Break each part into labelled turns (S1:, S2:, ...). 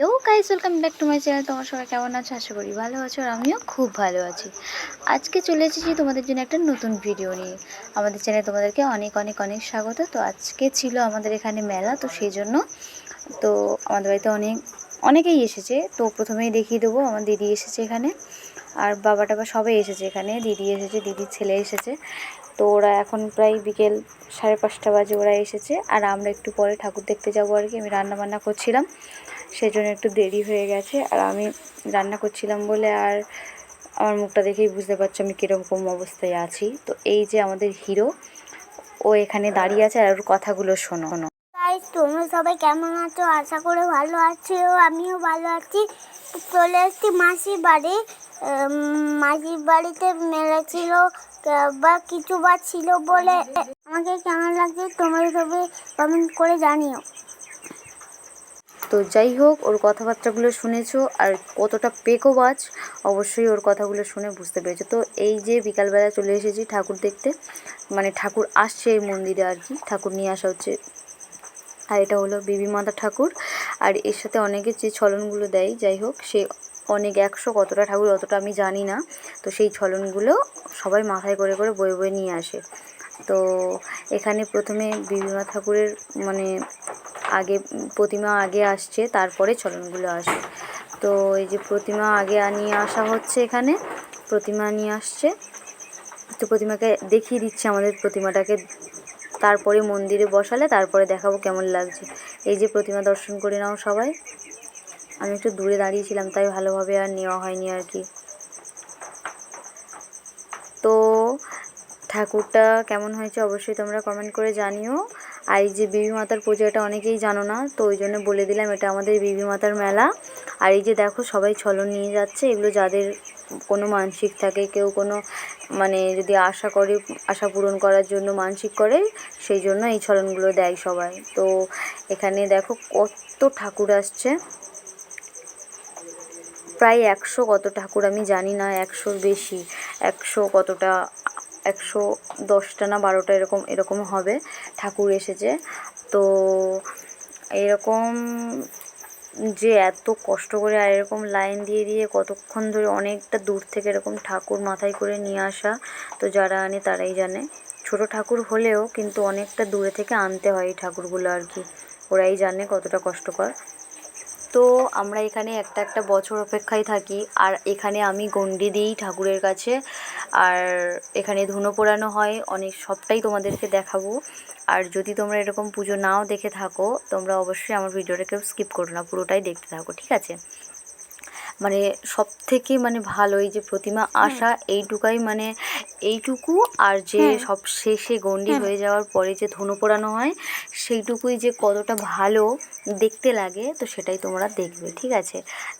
S1: Hello guys welcome back to my channel তোমার সবাই কেমন আছো? আশা করি ভালো আছো আর আমিও খুব ভালো আছি। আজকে চলে এসেছি তোমাদের জন্য একটা নতুন ভিডিও নিয়ে। আমাদের চ্যানেলে তোমাদেরকে অনেক অনেক অনেক স্বাগত। তো আজকে ছিল আমাদের এখানে মেলা, তো সেই জন্য তো আমাদের বাড়িতে অনেক, অনেকেই এসেছে। তো প্রথমেই দেখিয়ে দেবো, আমার দিদি এসেছে এখানে। আর বাবা টাবা সবাই এসেছে এখানে। দিদি এসেছে, দিদির ছেলে এসেছে। তো ওরা এখন প্রায় বিকেল সাড়ে পাঁচটা বাজে ওরা এসেছে। আর আমরা একটু পরে ঠাকুর দেখতে যাব আর কি। আমি রান্না বান্না করছিলাম। সেই জন্য একটু দেরি হয়ে গেছে। আর আমি রান্না করছিলাম বলে আর আমার মুখটা দেখেই বুঝতে পারছ আমি কীরকম অবস্থায় আছি। তো এই যে আমাদের হিরো, ও এখানে দাঁড়িয়ে আছে আর ওর কথাগুলো শোনো।
S2: তোমরা সবাই কেমন আছো? আশা করে ভালো আছো, আমিও ভালো আছি। চলে এসেছি মাসির বাড়ি। মাসির বাড়িতে মেলা ছিল বা কিছু বা ছিল বলে আমাকে কেমন লাগছে তোমরা সবাই কমেন্ট করে জানিও।
S1: তো যাই হোক, ওর কথাবার্তাগুলো শুনেছো আর কতটা পেকোবাজ অবশ্যই ওর কথাগুলো শুনে বুঝতে পেরেছ। তো এই যে বিকালবেলা চলে এসেছি ঠাকুর দেখতে মানে ঠাকুর আসছে এই মন্দিরে আর কি, ঠাকুর নিয়ে আসা হচ্ছে। আর এটা হলো বিবি মাতা ঠাকুর, আর এর সাথে অনেকে যে ছলনগুলো দেয়, যাই হোক, সে অনেক একশো কতটা ঠাকুর অতটা আমি জানি না, তো সেই ছলনগুলো সবাই মাথায় করে করে বয়ে বয়ে নিয়ে আসে। তো এখানে প্রথমে বিবিমা ঠাকুরের মানে আগে, প্রতিমা আগে আসছে, তারপরে চলনগুলো আসে তো এই যে প্রতিমা আগে নিয়ে আসা হচ্ছে এখানে, প্রতিমা নিয়ে আসছে। তো প্রতিমাকে দেখিয়ে দিচ্ছে আমাদের প্রতিমাটাকে, তারপরে মন্দিরে বসালে তারপরে দেখাবো কেমন লাগছে। এই যে প্রতিমা দর্শন করে নাও সবাই। আমি একটু দূরে দাঁড়িয়েছিলাম, তাই ভালোভাবে আর নেওয়া হয়নি আর কি। তো ঠাকুরটা কেমন হয়েছে অবশ্যই তোমরা কমেন্ট করে জানিও। আর এই যে বিবি মাতার পুজো এটা অনেকেই জানো না, তো ওই জন্য বলে দিলাম এটা আমাদের বিবি মাতার মেলা। আর এই যে দেখো সবাই ছলন নিয়ে যাচ্ছে, এগুলো যাদের কোনো মানসিক থাকে, কেউ কোনো মানে যদি আশা করে, আশা পূরণ করার জন্য মানসিক করে, সেই জন্য এই ছলনগুলো দেয় সবাই। তো এখানে দেখো কত ঠাকুর আসছে। প্রায় একশো কত ঠাকুর আমি জানি না, একশোর বেশি, একশো কতটা একশো দশটা না বারোটা এরকম এরকম হবে। ঠাকুর এসেছে। তো এরকম যে এত কষ্ট করে আর এরকম লাইন দিয়ে দিয়ে কতক্ষণ ধরে অনেকটা দূর থেকে এরকম ঠাকুর মাথায় করে নিয়ে আসা, তো যারা আনে তারাই জানে। ছোট ঠাকুর হলেও কিন্তু অনেকটা দূরে থেকে আনতে হয় এই ঠাকুরগুলো আর কি। ওরাই জানে কতটা কষ্টকর। তো আমরা এখানে একটা একটা বছর অপেক্ষায় থাকি। আর এখানে আমি গন্ডি দিই ঠাকুরের কাছে। আর এখানে ধুনো পোড়ানো হয়, অনেক সবটাই তোমাদেরকে দেখাবো। আর যদি তোমরা এরকম পুজো নাও দেখে থাকো, তোমরা অবশ্যই আমার ভিডিওটাকেও স্কিপ করো না, পুরোটাই দেখতে থাকো, ঠিক আছে? মানে সব থেকে মানে ভালো এই যে প্রতিমা আসা এইটুকাই মানে এইটুকু। আর যে। সব শেষে গন্ডি
S2: হ্যাঁ।
S1: হয়ে যাওয়ার পরে যে ধনু পোড়ানো হয় সেইটুকুই যে কতটা ভালো দেখতে লাগে তো সেটাই তোমরা দেখবে ঠিক আছে?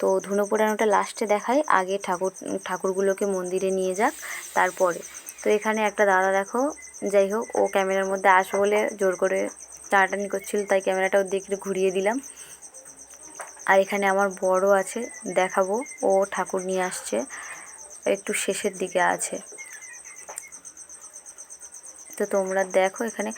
S1: তো ধনু পোড়ানোটা লাস্টে দেখাই আগে ঠাকুর ঠাকুরগুলোকে মন্দিরে নিয়ে যাক তারপরে। তো এখানে একটা দাদা দেখো যাই হোক ও ক্যামেরার মধ্যে আসো বলে জোর করে টানাটানি করছিল তাই ক্যামেরাটা ওর দিকে ঘুরিয়ে দিলাম। আর এখানে আমার বড় আছে, দেখাবো। ও ঠাকুর নিয়ে আসছে, একটু শেষের দিকে আছে। তো তোমরা দেখো এখানে,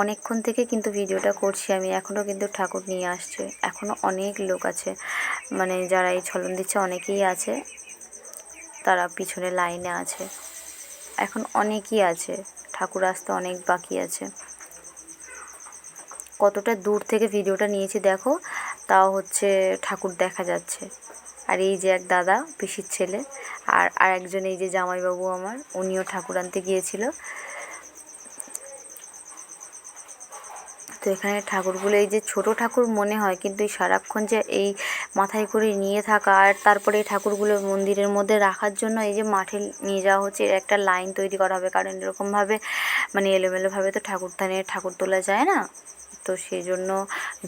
S1: অনেকক্ষণ থেকে কিন্তু ভিডিওটা করছি আমি, এখনও কিন্তু ঠাকুর নিয়ে আসছে। এখনও অনেক লোক আছে মানে যারা এই ছলন দিচ্ছে অনেকেই আছে, তারা পিছনে লাইনে আছে। এখন অনেকই আছে, ঠাকুর আসতে অনেক বাকি আছে। কতটা দূর থেকে ভিডিওটা নিয়েছি দেখো তাও হচ্ছে ঠাকুর দেখা যাচ্ছে। আর এই যে এক দাদা, পিসির ছেলে, আর আর একজন এই যে জামাইবাবু আমার, উনিও ঠাকুর আনতে গিয়েছিল। তো এখানে ঠাকুরগুলো, এই যে ছোট ঠাকুর মনে হয়, কিন্তু এই সারাক্ষণ যে এই মাথায় করে নিয়ে থাকা, আর তারপরে এই ঠাকুরগুলো মন্দিরের মধ্যে রাখার জন্য এই যে মাঠে নিয়ে যাওয়া হচ্ছে একটা লাইন তৈরি করা হবে। কারণ এরকমভাবে মানে এলোমেলোভাবে তো ঠাকুর থানে ঠাকুর তোলা যায় না। তো সেই জন্য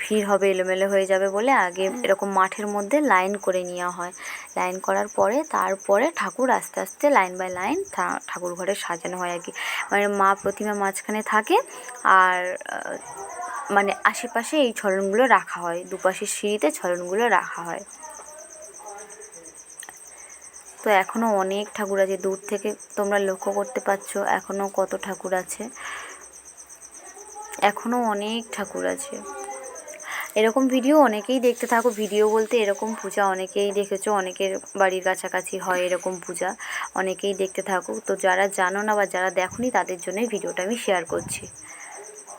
S1: ভিড় হবে এলোমেলো হয়ে যাবে বলে আগে এরকম মাঠের মধ্যে লাইন করে নেওয়া হয়। লাইন করার পরে তারপরে ঠাকুর আস্তে আস্তে লাইন বাই লাইন ঠাকুর ঘরে সাজানো হয় আর কি। মানে মা প্রতিমা মাঝখানে থাকে আর মানে আশেপাশে এই ছলনগুলো রাখা হয়। দুপাশের সিঁড়িতে ছলনগুলো রাখা হয়। তো এখনও অনেক ঠাকুর আছে। দূর থেকে তোমরা লক্ষ্য করতে পারছ এখনও কত ঠাকুর আছে। এখনও অনেক ঠাকুর আছে। এরকম ভিডিও অনেকেই দেখতে থাকো ভিডিও বলতে এরকম পূজা অনেকেই দেখেছ, অনেকের বাড়ির কাছাকাছি হয় এরকম পূজা, অনেকেই দেখতে থাকো। তো যারা জানো না বা যারা দেখোনি, তাদের জন্যই ভিডিওটা আমি শেয়ার করছি।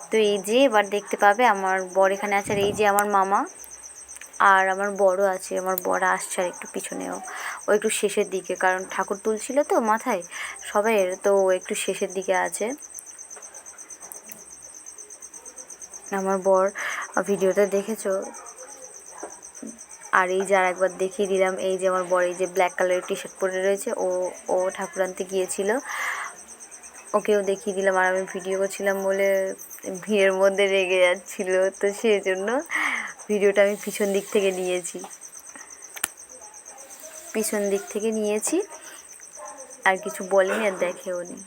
S1: তো এই যে এবার দেখতে পাবে, আমার বর এখানে আছে আর এই যে আমার মামা আর আমার বড় আছে, আমার বড় আসছে আর একটু পিছনেও। ও একটু শেষের দিকে, কারণ ঠাকুর তুলছিল তো মাথায়, সবাইয়ের, তো একটু শেষের দিকে আছে। আমার বর ভিডিওটা দেখেছ? আর এই যে আর একবার দেখিয়ে দিলাম, এই যে আমার বর এই যে ব্ল্যাক কালারের টি শার্ট পরে রয়েছে, ও ও ঠাকুর আনতে গিয়েছিল। ওকেও দেখিয়ে দিলাম, আর আমি ভিডিও করছিলাম বলে ভিড়ের মধ্যে রেগে যাচ্ছিল, তো সেই জন্য ভিডিওটা আমি পিছন দিক থেকে নিয়েছি। পিছন দিক থেকে নিয়েছি, আর কিছু বলেনি আর দেখেও নি।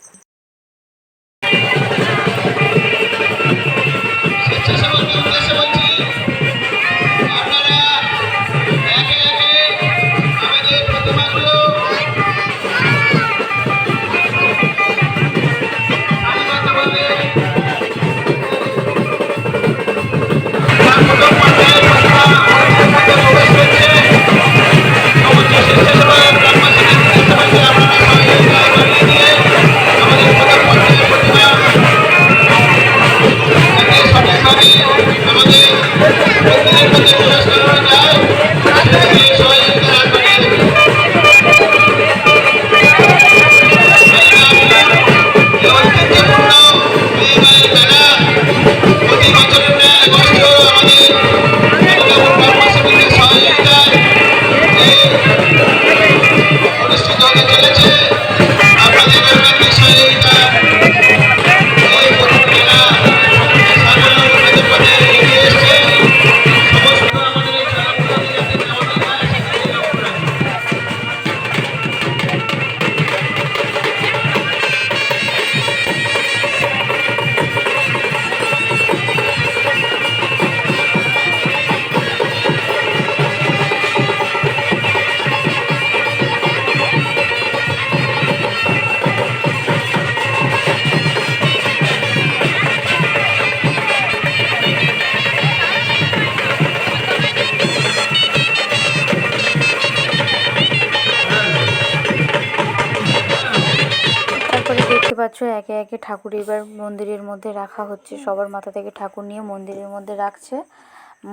S1: পাচ্ছ একে একে ঠাকুর এবার মন্দিরের মধ্যে রাখা হচ্ছে। সবার মাথা থেকে ঠাকুর নিয়ে মন্দিরের মধ্যে রাখছে।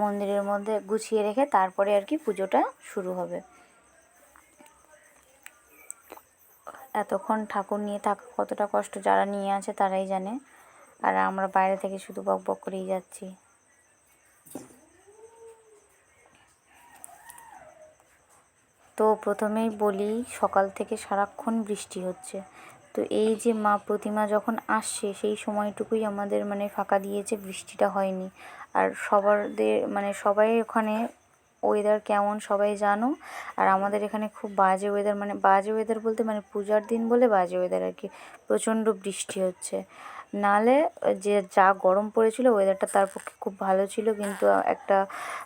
S1: মন্দিরের মধ্যে গুছিয়ে রেখে তারপরে আর কি পুজোটা শুরু হবে। এতক্ষণ ঠাকুর নিয়ে থাকা কতটা কষ্ট যারা নিয়ে আছে তারাই জানে। আর আমরা বাইরে থেকে শুধু বক বক করেই যাচ্ছি। তো প্রথমেই বলি, সকাল থেকে সারাক্ষণ বৃষ্টি হচ্ছে। তো এই যে মা প্রতিমা যখন আসছে, সেই সময়টুকুই আমাদের মানে ফাঁকা দিয়েছে, বৃষ্টিটা হয়নি। আর সবারদের মানে সবাই ওখানে ওয়েদার কেমন সবাই জানো? আর আমাদের এখানে খুব বাজে ওয়েদার মানে বাজে ওয়েদার বলতে মানে পূজার দিন বলে বাজে ওয়েদার আর কি। প্রচণ্ড বৃষ্টি হচ্ছে। নালে যে যা গরম পড়েছিল ওয়েদারটা তার পক্ষে খুব ভালো ছিল। কিন্তু একটা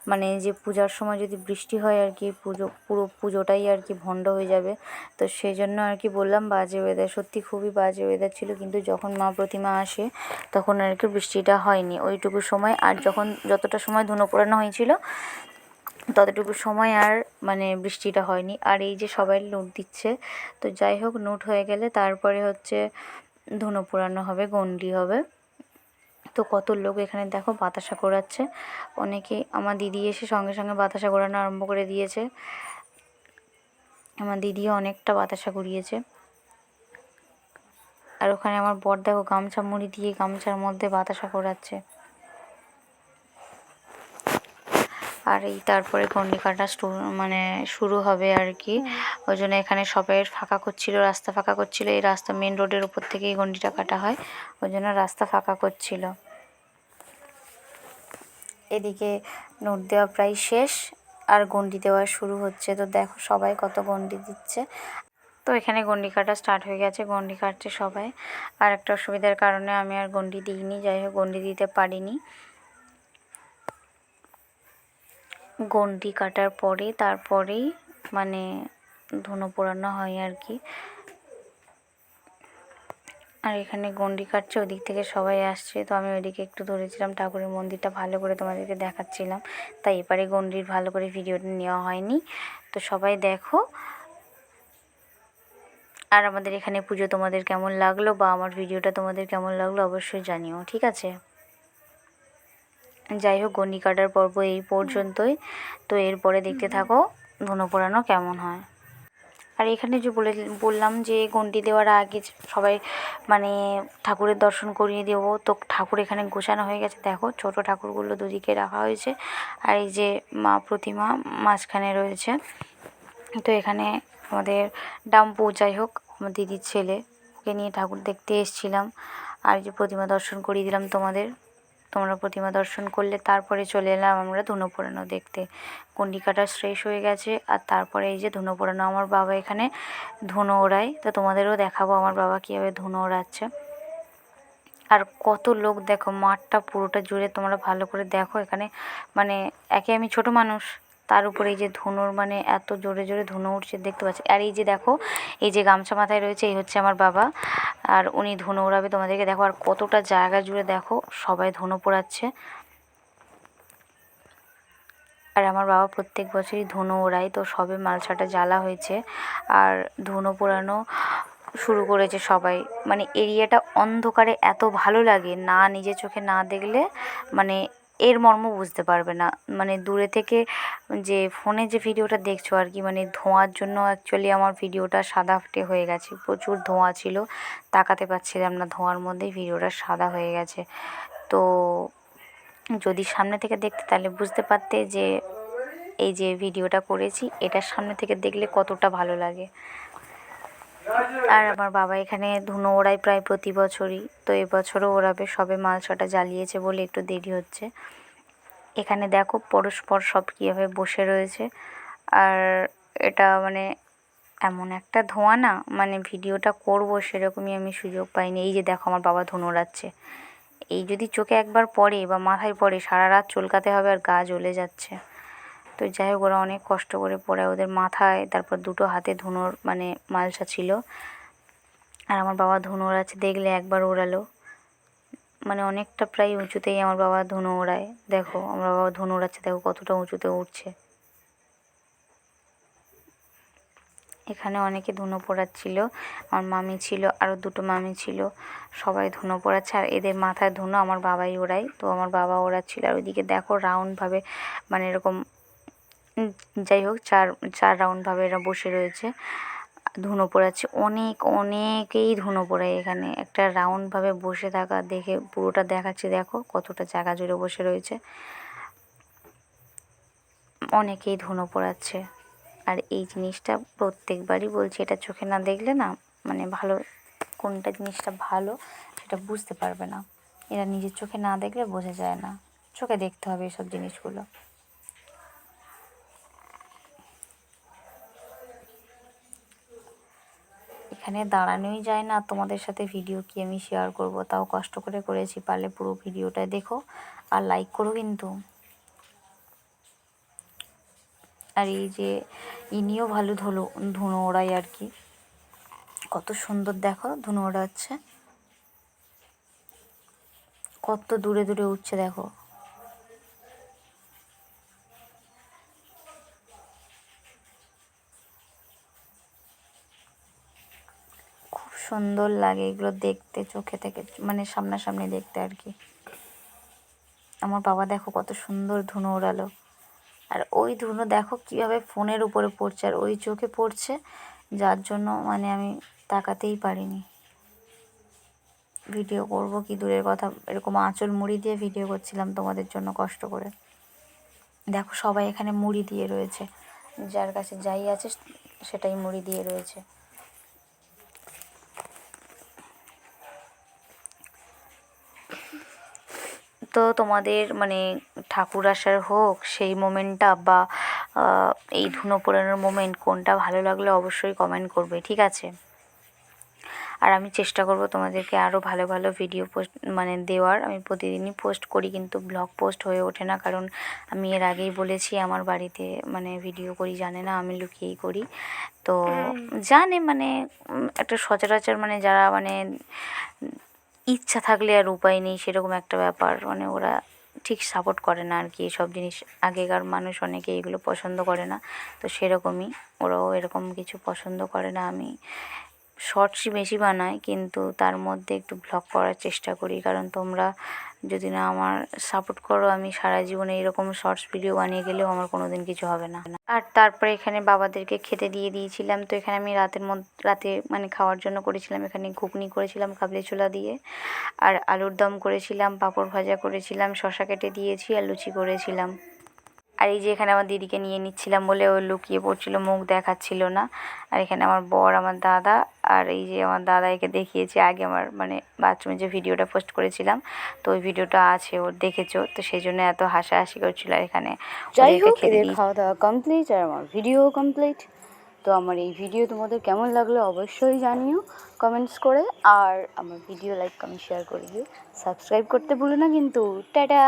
S1: মানে যে পূজার সময় যদি বৃষ্টি হয় আর কি, পুজো, পুরো পুজোটাই আর কি ভণ্ড হয়ে যাবে। তো সেই জন্য আর কি বললাম, বাজে ওয়েদার সত্যি খুবই বাজে ওয়েদার ছিল। কিন্তু যখন মা প্রতিমা আসে, তখন আর কি বৃষ্টিটা হয়নি। ওইটুকু সময় আর যখন যতটা সময় ধুনো পোড়ানো হয়েছিল, ততটুকু সময় আর মানে বৃষ্টিটা হয়নি। আর এই যে সবাই নোট দিচ্ছে, তো যাই হোক নোট হয়ে গেলে তারপরে হচ্ছে ধুনো পোড়ানো হবে, গন্ডি হবে। তো কত লোক এখানে দেখো বাতাসা ঘোরাচ্ছে অনেকে আমার দিদি এসে সঙ্গে সঙ্গে বাতাসা ঘোরানো আরম্ভ করে দিয়েছে। আমার দিদিও অনেকটা বাতাসা ঘুরিয়েছে আর ওখানে আমার বর দেখো গামছা মুড়ি দিয়ে গামছার মধ্যে বাতাসা করাচ্ছে। আর এই তারপরে গন্ডি কাটা স্টু- মানে শুরু হবে আর কি। ওই জন্য এখানে সবাই ফাঁকা করছিল, রাস্তা ফাঁকা করছিল। এই রাস্তা মেন রোডের উপর থেকেই গন্ডিটা কাটা হয়। ওই জন্য রাস্তা ফাঁকা করছিল। এদিকে নোট দেওয়া প্রায় শেষ আর গন্ডি দেওয়া শুরু হচ্ছে। তো দেখো সবাই কত গন্ডি দিচ্ছে। তো এখানে গন্ডি কাটা স্টার্ট হয়ে গেছে, গন্ডি কাটছে সবাই। আর একটা অসুবিধার কারণে আমি আর গন্ডি দিইনি। যাই হোক, গন্ডি দিতে পারিনি। গন্ডি কাটার পরে তারপরেই মানে ধুনো পোড়ানো হয় আর কি। আর এখানে গন্ডি কাটছে, ওদিক থেকে সবাই আসছে। তো আমি ওইদিকে একটু ধরেছিলাম, ঠাকুরের মন্দিরটা ভালো করে তোমাদেরকে দেখাচ্ছিলাম। তাই এপারে গন্ডির ভালো করে ভিডিওটা নেওয়া হয়নি। তো সবাই দেখো। আর আমাদের এখানে পুজো তোমাদের কেমন লাগল বা আমার ভিডিওটা তোমাদের কেমন লাগল অবশ্যই জানিও, ঠিক আছে? যাই হোক গন্ডি কাটার পর্ব এই পর্যন্তই। তো এরপরে দেখতে থাকো ধনু পোড়ানো কেমন হয়। আর এখানে যে বলে বললাম যে ঘন্টি দেওয়ার আগে সবাই মানে ঠাকুরের দর্শন করিয়ে দেবো তো ঠাকুর এখানে গোছানো হয়ে গেছে। দেখো ছোট ঠাকুরগুলো দুদিকে রাখা হয়েছে। আর এই যে মা প্রতিমা মাঝখানে রয়েছে। তো এখানে আমাদের ডাম্পু যাই হোক আমার দিদির ছেলে ওকে নিয়ে ঠাকুর দেখতে এসেছিলাম। আর এই যে প্রতিমা দর্শন করিয়ে দিলাম তোমাদের। তোমরা প্রতিমা দর্শন করলে তারপরে চলে এলাম আমরা ধুনো পোড়ানো দেখতে। কন্ডিকাটা শেষ হয়ে গেছে আর তারপরে এই যে ধুনো পোড়ানো, আমার বাবা এখানে ধুনো ওড়ায়। তো তোমাদেরও দেখাবো আমার বাবা কীভাবে ধুনো ওড়াচ্ছে। আর কত লোক দেখো, মাঠটা পুরোটা জুড়ে তোমরা ভালো করে দেখো এখানে। মানে একে আমি ছোট মানুষ, তার উপরে এই যে ধুনোর মানে এত জোরে জোরে ধুনো উঠছে, দেখতে পাচ্ছি। আর এই যে দেখো, এই যে গামছা মাথায় রয়েছে, এই হচ্ছে আমার বাবা। আর উনি ধুনো ওড়াবে তোমাদেরকে দেখো, আর কতটা জায়গা জুড়ে দেখো, সবাই ধুনো পোড়াচ্ছে। আর আমার বাবা প্রত্যেক বছরই ধুনো ওড়ায় তো সবে মালসাটা জ্বালা হয়েছে। আর ধুনো পোড়ানো শুরু করেছে সবাই। মানে এরিয়াটা অন্ধকারে এত ভালো লাগে, না নিজের চোখে না দেখলে মানে এর মর্ম বুঝতে পারবে না। মানে দূরে থেকে যে ফোনে যে ভিডিওটা দেখছ আর কি মানে ধোঁয়ার জন্য অ্যাকচুয়ালি আমার ভিডিওটা সাদাটে হয়ে গেছে। প্রচুর ধোঁয়া ছিল, তাকাতে পারছিলাম না ধোঁয়ার মধ্যেই ভিডিওটা সাদা হয়ে গেছে। তো যদি সামনে থেকে দেখতে তাহলে বুঝতে পারতে যে এই যে ভিডিওটা করেছি এটার সামনে থেকে দেখলে কতটা ভালো লাগে। আর আমার বাবা এখানে ধুনো ওড়ায় প্রায় প্রতি বছরই। তো এবছরও ওড়াবে সবে মালসাটা জ্বালিয়েছে বলে একটু দেরি হচ্ছে। এখানে দেখো পরস্পর সব কীভাবে বসে রয়েছে। আর এটা মানে এমন একটা ধোঁয়া না মানে ভিডিওটা করব সেরকমই আমি সুযোগ পাইনি। এই যে দেখো আমার বাবা ধুনো ওড়াচ্ছে। এই যদি চোখে একবার পড়ে বা মাথায় পড়ে, সারা রাত চুলকাতে হবে আর গা জ্বলে যাচ্ছে। তো যাই হোক, ওরা অনেক কষ্ট করে পড়ে ওদের মাথায়, তারপর দুটো হাতে ধুনোর মানে মালসা ছিল। আর আমার বাবা ধুনো ওড়াচ্ছে, দেখলে একবার ওড়ালো। মানে অনেকটা প্রায় উঁচুতেই আমার বাবা ধুনো ওড়ায়। দেখো, আমার বাবা ধুনো ওড়াচ্ছে, দেখো কতটা উঁচুতে উঠছে এখানে অনেকে ধুনো পোড়াচ্ছিল। আমার মামি ছিল, আরও দুটো মামি ছিল। সবাই ধুনো পোড়াচ্ছে, আর এদের মাথায় ধুনো আমার বাবাই ওড়ায়। তো আমার বাবা ওড়াচ্ছিল, আর ওইদিকে দেখো রাউন্ডভাবে মানে এরকম যাই হোক, চার চার রাউন্ডভাবে এরা বসে রয়েছে। ধুনো পোড়াচ্ছে অনেক, অনেকেই ধুনো পোড়ায় এখানে একটা রাউন্ডভাবে বসে থাকা, দেখে পুরোটা দেখাচ্ছি, দেখো কতটা জায়গা জুড়ে বসে রয়েছে। অনেকেই ধুনো পোড়াচ্ছে আর এই জিনিসটা প্রত্যেকবারই বলছি, এটা চোখে না দেখলে না মানে ভালো, কোনটা জিনিসটা ভালো সেটা বুঝতে পারবে না। এরা নিজের চোখে না দেখলে বোঝা যায় না। চোখে দেখতে হবে এসব জিনিসগুলো। এখানে দাঁড়ানোই যায় না। তোমাদের সাথে ভিডিও কি আমি শেয়ার করব? তাও কষ্ট করে করেছি, পারলে পুরো ভিডিওটা দেখো আর লাইক করো কিন্তু। আর এই যে ইনিও ভালো ধুলো, ধুনো ওড়াই আর কি। কত সুন্দর দেখো ধুনো ওড়াচ্ছে। কত দূরে দূরে উঠছে দেখো। সুন্দর লাগে এগুলো দেখতে, চোখে থেকে মানে সামনাসামনি দেখতে আর কি। আমার বাবা দেখো কত সুন্দর ধুনো ওড়ালো। আর ওই ধুনো দেখো কীভাবে ফোনের উপরে পড়ছে আর ওই চোখে পড়ছে, যার জন্য মানে আমি তাকাতেই পারিনি। ভিডিও করব কি দূরের কথা, এরকম আঁচল মুড়ি দিয়ে ভিডিও করছিলাম তোমাদের জন্য কষ্ট করে। দেখো সবাই এখানে মুড়ি দিয়ে রয়েছে, যার কাছে যাই আছে সেটাই মুড়ি দিয়ে রয়েছে। তো তোমাদের মানে ঠাকুর আসার হোক সেই মোমেন্টটা বা এই ধুনো পোড়ানোর মোমেন্ট কোনটা ভালো লাগলে অবশ্যই কমেন্ট করবে ঠিক আছে? আর আমি চেষ্টা করব তোমাদেরকে আরও ভালো ভালো ভিডিও পোস্ট মানে দেওয়ার। আমি প্রতিদিনই পোস্ট করি কিন্তু ব্লগ পোস্ট হয়ে ওঠে না কারণ আমি এর আগেই বলেছি আমার বাড়িতে মানে ভিডিও করি জানে না আমি লুকিয়েই করি। তো জানে মানে একটা সচরাচর মানে যারা মানে ইচ্ছা থাকলে আর উপায় নেই, সেরকম একটা ব্যাপার। মানে ওরা ঠিক সাপোর্ট করে না আর কি এসব জিনিস। আগেকার মানুষ অনেকে এগুলো পছন্দ করে না, তো সেরকমই ওরাও এরকম কিছু পছন্দ করে না। আমি শর্টসই বেশি বানাই, কিন্তু তার মধ্যে একটু ব্লগ করার চেষ্টা করি, কারণ তোমরা যদি না আমার সাপোর্ট করো, আমি সারা জীবনে এরকম শর্টস ভিডিও বানিয়ে গেলেও আমার কোনো দিন কিছু হবে না। আর তারপরে এখানে বাবাদেরকে খেতে দিয়ে দিয়েছিলাম। তো এখানে আমি রাতের মধ্যে, রাতে মানে খাওয়ার জন্য করেছিলাম। এখানে ঘুগনি করেছিলাম কাবলি ছোলা দিয়ে। আর আলুর দম করেছিলাম, পাঁপড় ভাজা করেছিলাম শশা কেটে দিয়েছি, আর লুচি করেছিলাম। আর এই যে এখানে আমার দিদিকে নিয়ে নিচ্ছিলাম বলে ও লুকিয়ে পড়ছিল মুখ দেখাচ্ছিল না। আর এখানে আমার বর আমার দাদা আর এই যে আমার দাদা একে দেখিয়েছে আগে আমার মানে বাথরুমে যে ভিডিওটা পোস্ট করেছিলাম তো ওই ভিডিওটা আছে ওর দেখেছ তো সেই জন্য এত হাসাহাসি করছিল আর এখানে
S3: যাই হোক এদের খাওয়া দাওয়া কমপ্লিট আর আমার ভিডিও কমপ্লিট তো আমার এই ভিডিও তোমাদের কেমন লাগল অবশ্যই জানিও কমেন্টস করে আর আমার ভিডিও লাইক কমেন্ট শেয়ার করে দিও। সাবস্ক্রাইব করতে ভুলো না কিন্তু। টাটা!